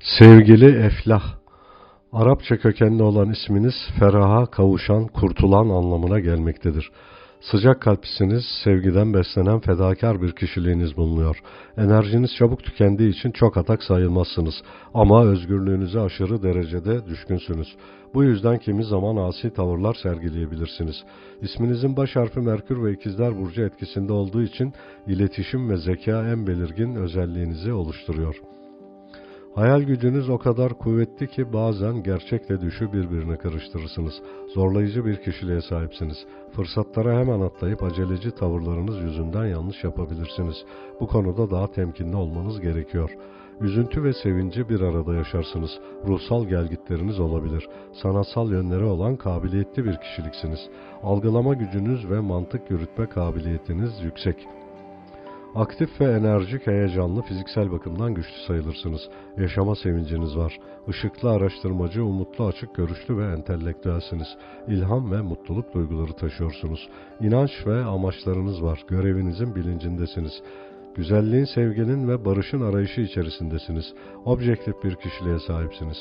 Sevgili Eflah, Arapça kökenli olan isminiz feraha kavuşan, kurtulan anlamına gelmektedir. Sıcak kalplisiniz, sevgiden beslenen fedakar bir kişiliğiniz bulunuyor. Enerjiniz çabuk tükendiği için çok atak sayılmazsınız. Ama özgürlüğünüze aşırı derecede düşkünsünüz. Bu yüzden kimi zaman asi tavırlar sergileyebilirsiniz. İsminizin baş harfi Merkür ve İkizler Burcu etkisinde olduğu için iletişim ve zeka en belirgin özelliğinizi oluşturuyor. Hayal gücünüz o kadar kuvvetli ki bazen gerçekle düşü birbirine karıştırırsınız. Zorlayıcı bir kişiliğe sahipsiniz. Fırsatlara hemen atlayıp aceleci tavırlarınız yüzünden yanlış yapabilirsiniz. Bu konuda daha temkinli olmanız gerekiyor. Üzüntü ve sevinci bir arada yaşarsınız. Ruhsal gelgitleriniz olabilir. Sanatsal yönleri olan kabiliyetli bir kişiliksiniz. Algılama gücünüz ve mantık yürütme kabiliyetiniz yüksek. Aktif ve enerjik, heyecanlı, fiziksel bakımdan güçlü sayılırsınız. Yaşama sevinciniz var. Işıklı, araştırmacı, umutlu, açık görüşlü ve entelektüelsiniz. İlham ve mutluluk duyguları taşıyorsunuz. İnanç ve amaçlarınız var. Görevinizin bilincindesiniz. Güzelliğin, sevginin ve barışın arayışı içerisindesiniz. Objektif bir kişiliğe sahipsiniz.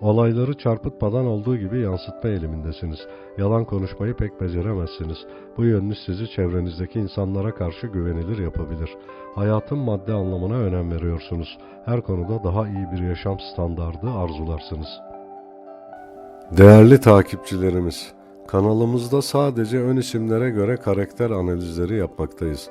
Olayları çarpıtmadan olduğu gibi yansıtma eğilimindesiniz. Yalan konuşmayı pek beceremezsiniz. Bu yönünüz sizi çevrenizdeki insanlara karşı güvenilir yapabilir. Hayatın madde anlamına önem veriyorsunuz. Her konuda daha iyi bir yaşam standardı arzularsınız. Değerli takipçilerimiz, kanalımızda sadece ön isimlere göre karakter analizleri yapmaktayız.